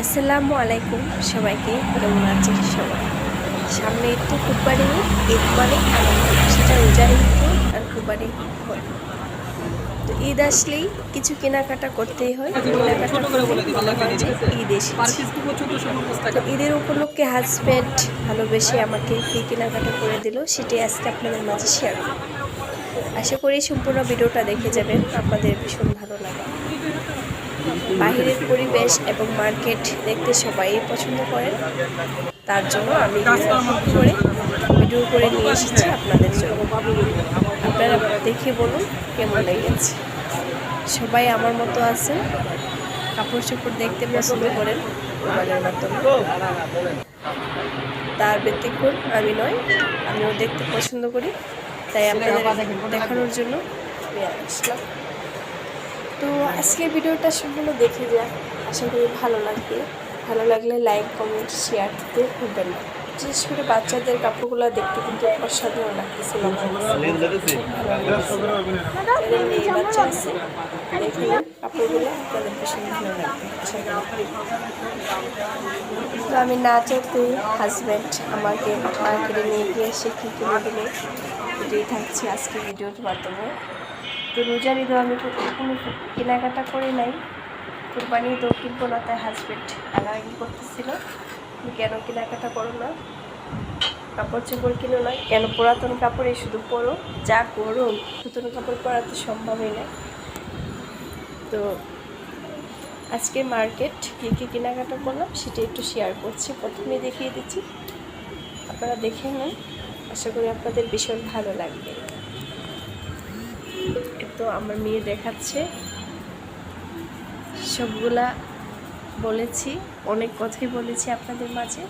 আসসালামু আলাইকুম সবাইকে, কেমন আছেন সবাই? সামনে একটু কুরবানি ঈদ মানে সেটা রোজার ঈদ আর কুরবানি হয়। তো ঈদ আসলেই কিছু কেনাকাটা করতেই হয়, কেনাকাটা ঈদ এসেছে। তো ঈদের উপলক্ষে হাজব্যান্ড ভালোবেসে আমাকে কী কেনাকাটা করে দিল, সেটি আজকে আপনাদের মাঝে শেয়ার আশা করি সম্পূর্ণ ভিডিওটা দেখে যাবেন, আপনাদের ভীষণ ভালো লাগে বাহিরের পরিবেশ এবং মার্কেট দেখতে সবাই পছন্দ করেন। তার জন্য আমি করে ভিডিও করে নিয়ে এসেছি আপনাদের জন্য। আপনারা দেখে বলুন কেমন লেগেছে। সবাই আমার মতো আছেন, কাপড় চোপড় দেখতে পছন্দ করেন মোবাইলের মাধ্যমে তার ব্যতিক্রম আমি নয়, আমিও দেখতে পছন্দ করি। তাই আপনাদের দেখানোর জন্য আমি আসলাম। তো আজকের ভিডিওটা সম্পূর্ণ দেখে যান আশা করি ভালো লাগবে। ভালো লাগলে লাইক কমেন্ট শেয়ার দিতে ভুলবেন না। বিশেষ করে বাচ্চাদের কাপড়গুলো দেখতে কিন্তু অসাধারণ লাগতেছিল বাচ্চা আছে দেখে কাপড়গুলো তাদের তো আমি না চাইতেই হাজব্যান্ড আমাকে মার্কেটে নিয়ে গিয়ে সে কী কিনে দিলে এটাই থাকছে আজকে ভিডিওর মাধ্যমে। তো রোজার ঈদও আমি কোনো কেনাকাটা করি নাই। কোরবানি তো কিনবো না, তাই হাজব্যান্ড রাগারাগি করতেছিল। কেন কেনাকাটা করো না? কাপড় চোপড় কিনো না? কেন পুরাতন কাপড়ে শুধু পরো? যা করো, নতুন কাপড় পরা তো সম্ভবই না। তো আজকে মার্কেট কী কী কেনাকাটা করলাম সেটা একটু শেয়ার করছি। প্রথমে দেখিয়ে দিচ্ছি। আপনারা দেখে নেন। আশা করি আপনাদের ভীষণ ভালো লাগবে। তো আমার মেয়ে দেখাচ্ছে। সবগুলা বলেছি, অনেক কথাই বলেছি আপনাদের মাঝে।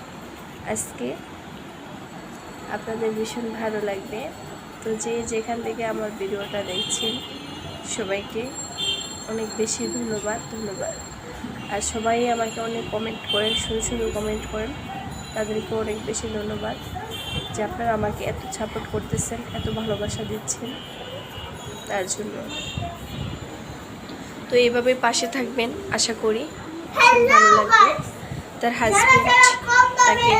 আজকে আপনাদের ভীষণ ভালো লাগবে। তো যে যেখান থেকে আমার ভিডিওটা দেখছেন, সবাইকে অনেক বেশি ধন্যবাদ ধন্যবাদ। আর সবাই আমাকে অনেক কমেন্ট করেন সুন্দর সুন্দর কমেন্ট করেন। তাদেরকে অনেক বেশি ধন্যবাদ যে আপনারা আমাকে এত সাপোর্ট করতেছেন, এত ভালোবাসা দিচ্ছেন। তার জন্য। তো এইভাবে পাশে থাকবেন আশা করি। ভীষণ ভালো লাগবে। তার হাজব্যান্ড তাকে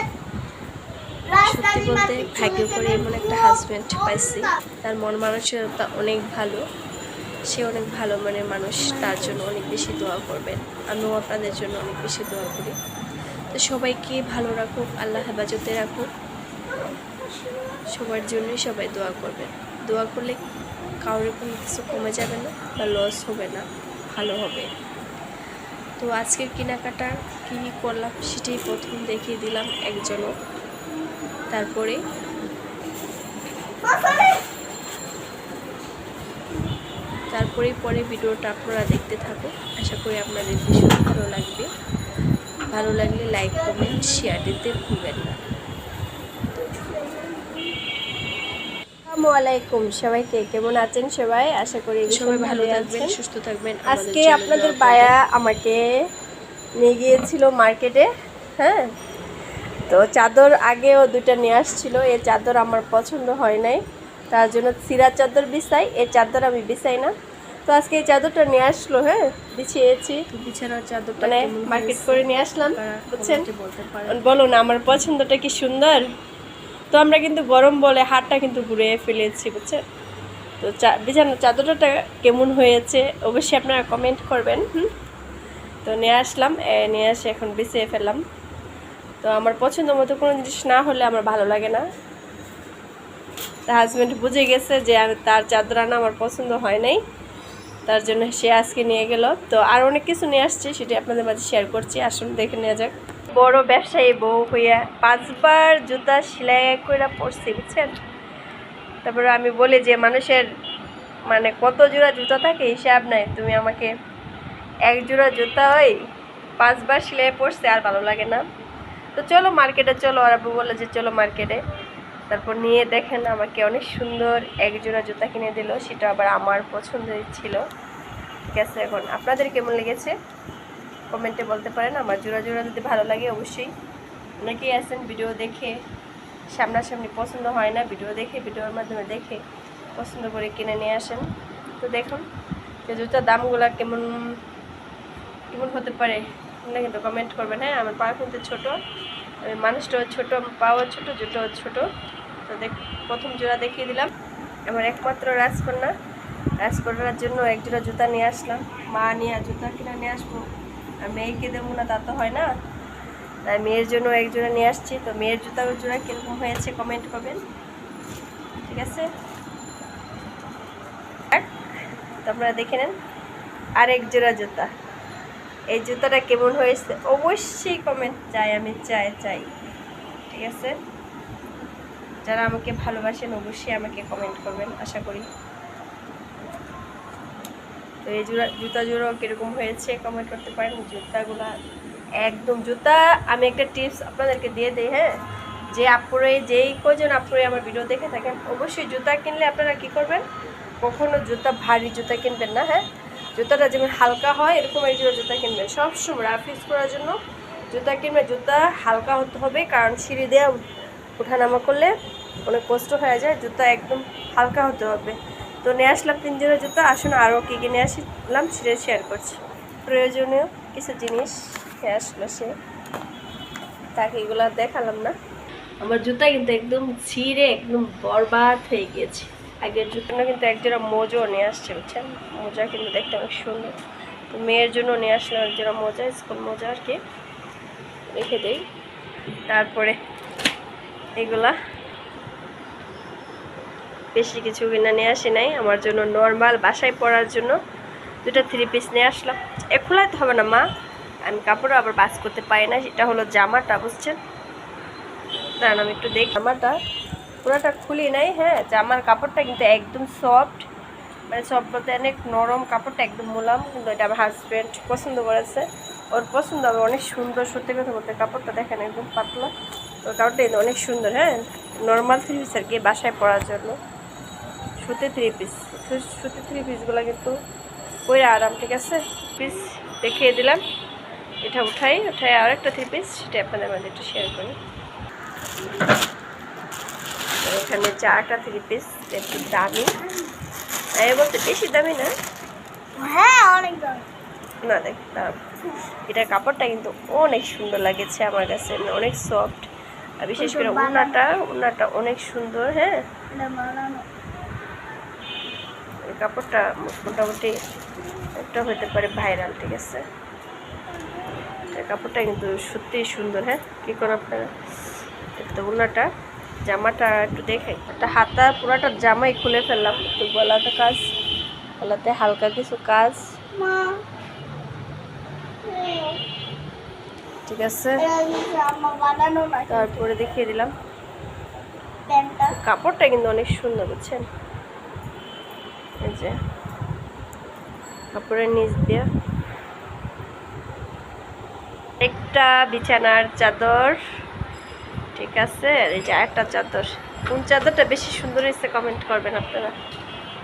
সত্যি বলতে ভাগ্য করে এমন একটা হাজব্যান্ড পাইছি। তার মন মানসিকতা অনেক ভালো। সে অনেক ভালো মনের মানুষ। তার জন্য অনেক বেশি দোয়া করবেন। আমিও আপনাদের জন্য অনেক বেশি দোয়া করি। তো সবাইকে ভালো রাখুক আল্লাহ হেফাজতে রাখুক। সবার জন্যই সবাই দোয়া করবেন। দোয়া করলে কারোর কোনো কিছু কমে যাবে না বা লস হবে না, ভালো হবে। তো আজকের কেনাকাটা কী করলাম সেটাই প্রথম দেখিয়ে দিলাম একজনও। তারপরে তারপরে পরে ভিডিওটা আপনারা দেখতে থাকুন। আশা করি আপনাদের ভীষণ ভালো লাগবে। ভালো লাগলে লাইক কমেন্ট শেয়ার দিতে ভুলবেন না। আসসালামু আলাইকুম। সবাইকে কেমন আছেন সবাই? আশা করি সবাই ভালো থাকবেন সুস্থ থাকবেন আজকে আপনাদের বায়া আমাকে নিয়ে গিয়েছিল মার্কেটে হ্যাঁ? তো চাদর আগেও দুইটা নিয়ে আসছিল এই চাদর আমার পছন্দ হয় নাই। তার জন্য সিরা চাদর বিছাই এই চাদর আমি বিছাই না। তো আজকে এই চাদরটা নিয়ে আসলো হ্যাঁ? বিছিয়েছি। বিছানার চাদর মানে মার্কেট করে নিয়ে আসলাম বুঝছেন? পারেন? বলুন আমার পছন্দটা কি সুন্দর? তো আমরা কিন্তু গরম বলে হাতটা কিন্তু ঘুরে ফেলেছি বুঝছেন তো চা বিছানার চাদরটা কেমন হয়েছে অবশ্যই আপনারা কমেন্ট করবেন, হুম? তো নিয়ে আসলাম নিয়ে এসে এখন বিছিয়ে ফেললাম। তো আমার পছন্দ মতো কোনো জিনিস না হলে আমার ভালো লাগে না। তা হাজব্যান্ড বুঝে গেছে যে আমি তার চাদর আনা আমার পছন্দ হয় নাই, তার জন্য সে আজকে নিয়ে গেল। তো আর অনেক কিছু নিয়ে আসছে, সেটি আপনাদের মাঝে শেয়ার করছি। আসুন, দেখে নেওয়া যাক। বড় ব্যবসায়ী বউ হইয়া পাঁচবার জুতা সেলাই করে পড়ছি বুঝছেন? তারপরে আমি বলি যে, মানুষের মানে কত জোড়া জুতা থাকে, হিসাব নাই। তুমি আমাকে এক জোড়া জুতা ওই পাঁচবার সেলাই পড়ছে আর ভালো লাগে না। তো চলো মার্কেটে চলো, আর আব্বু বলে যে, চলো মার্কেটে। তারপর নিয়ে দেখেন আমাকে অনেক সুন্দর এক জোড়া জুতা কিনে দিল, সেটা আবার আমার পছন্দের ছিল। ঠিক আছে, এখন আপনাদের কেমন লেগেছে? কমেন্টে বলতে পারেন। আমার জোড়া জোড়া যদি ভালো লাগে অবশ্যই অনেকেই আছেন ভিডিও দেখে, সামনাসামনি পছন্দ হয় না, ভিডিও দেখে, ভিডিওর মাধ্যমে দেখে পছন্দ করে কিনে নিয়ে আসেন। তো দেখুন যে জুতার দামগুলো কেমন কেমন হতে পারে আপনারা কিন্তু কমেন্ট করবেন হ্যাঁ আমার পা কিন্তু ছোটো, আমি মানুষটাও ছোটো পাওয়া ছোটো জুটোও ছোটো। তো দেখ, প্রথম জোড়া দেখিয়ে দিলাম। আমার একমাত্র রাজকন্যা। রাজকন্যার জন্য এক জোড়া জুতা নিয়ে আসলাম। মা নিয়ে জুতা কিনে নিয়ে আসব। আর মেয়েকে দেবো না তা তো হয় না। তাই মেয়ের জন্য এক জোড়া নিয়ে আসছি। তো মেয়ের জুতা জোড়া কীরকম হয়েছে কমেন্ট করবেন। ঠিক আছে? এক, তো আপনারা দেখে নেন। আরেক জোড়া জুতা। এই জুতাটা কেমন হয়েছে? অবশ্যই কমেন্ট চাই আমি চাই চাই। ঠিক আছে? যারা আমাকে ভালোবাসেন অবশ্যই আমাকে কমেন্ট করবেন আশা করি। তো এই জুড়া জুতা জোড়ো কীরকম হয়েছে কমেন্ট করতে পারেন। জুতাগুলা একদম জুতা। আমি একটা টিপস আপনাদেরকে দিয়ে দিই হ্যাঁ? যে আপুরে, যেই কজন আপুরে আমার ভিডিও দেখে থাকেন, অবশ্যই জুতা কিনলে আপনারা কি করবেন? কখনো জুতা, ভারী জুতা কিনবেন না হ্যাঁ? জুতাটা যেমন হালকা হয়, এরকম এই জোড়া জুতা কিনবেন। সবসময় রাফ ইউজ করার জন্য জুতা কিনবে জুতা হালকা হতে হবে, কারণ সিঁড়ি দেওয়া উঠানামা করলে অনেক কষ্ট হয়ে যায়। জুতা একদম হালকা হতে হবে। তো নিয়ে আসলাম তিন জোড়া জুতা, আসুন আরও কী কী নিয়ে আসলাম সেটা শেয়ার করছি। প্রয়োজনীয় কিছু জিনিস নিয়ে আসলো সে। তাকে এগুলো দেখালাম না। আমার জুতা কিন্তু একদম ছিঁড়ে একদম বরবাদ হয়ে গিয়েছে। আগের জুতোটা কিন্তু একজোড়া মোজো নিয়ে আসছে, বুঝছেন? মোজা কিন্তু দেখতে অনেক সুন্দর। তো মেয়ের জন্য নিয়ে আসলাম একজোড়া মোজা, স্কুল মোজা আর কি। রেখে দেই। তারপরে এগুলা বেশি কিছু কিনা নিয়ে আসি নাই। আমার জন্য নর্মাল বাসায় পরার জন্য দুটো থ্রি পিস নিয়ে আসলাম। এ খোলাইতে হবে না মা। আমি কাপড়ও আবার বাস করতে পারি না, সেটা হলো জামাটা, বুঝছেন? দাঁড়ান আমি একটু দেখ। জামাটা পুরোটা খুলি নাই হ্যাঁ? জামার কাপড়টা কিন্তু একদম সফট মানে সফট বলতে অনেক নরম কাপড়টা, একদম মোলাম, কিন্তু এটা আমার হাজব্যান্ড পছন্দ করেছে। ওর পছন্দ হবে, অনেক সুন্দর, সত্যি কথা বলতে কাপড়টা দেখেন একদম পাতলা। ওর কাপড়টা অনেক সুন্দর হ্যাঁ? নর্মাল থ্রি পিস আর কি বাসায় পরার জন্য। সুতি থ্রি পিস সুতি থ্রি পিসগুলো কিন্তু পরে আরাম ঠিক আছে? পিস দেখিয়ে দিলাম। এটা উঠাই উঠাই আর একটা থ্রি পিস সেটা আপনাদের মাঝে একটু শেয়ার করি। এখানে চারটা থ্রি পিস একটু দামি। এই বলতে বেশি দামি না? হ্যাঁ অনেক দাম। না দেখ। এটার কাপড়টা কিন্তু অনেক সুন্দর লাগেছে আমার কাছে মানে অনেক সফট আর বিশেষ করে বানানো। উন্নাটা উন্নাটা অনেক সুন্দর হ্যাঁ? এই কাপড়টা মোটামুটি একটা হতে পারে ভাইরাল ঠিক আছে? এই কাপড়টা কিন্তু সত্যিই সুন্দর হ্যাঁ? কী করে আপনারা? তো উন্নাটা জামাটা একটু দেখে একটা হাতা পুরাটা জামাই খুলে ফেললাম একটু গলাতে কাজ গলাতে হালকা কিছু কাজ। ঠিক আছে? তারপরে দেখিয়ে দিলাম। কাপড়টা কিন্তু অনেক সুন্দর বুঝছেন? এই যে। কাপড়ের নিচ দিয়ে। একটা বিছানার চাদর। ঠিক আছে এই যে একটা চাদর। কোন চাদরটা বেশি সুন্দর হয়েছে কমেন্ট করবেন আপনারা?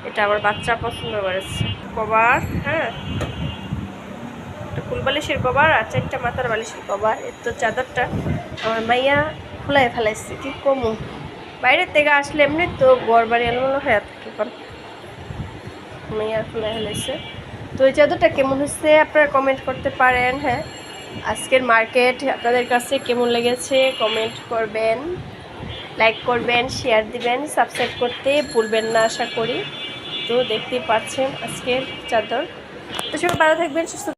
এটা আমার বাচ্চা পছন্দ করেছে। কভার হ্যাঁ। একটা ফুল বালিশের কভার আর চারটা মাথার বালিশের কভার। এর তো চাদরটা আমার মাইয়া খোলাই ফেলাইছে, কি কমু? বাইরের থেকে আসলে এমনি তো গড় বাড়ি এলোমেলো হয়ে থাকে। কারণ মাইয়া হয়েছে তো এই চাদরটা কেমন হচ্ছে আপনারা কমেন্ট করতে পারেন হ্যাঁ? আজকের মার্কেট আপনাদের কাছে কেমন লেগেছে কমেন্ট করবেন লাইক করবেন শেয়ার দিবেন সাবস্ক্রাইব করতে ভুলবেন না, আশা করি। তো দেখতে পাচ্ছেন আজকের চাদর। তো সবাই ভালো থাকবেন, সুস্থ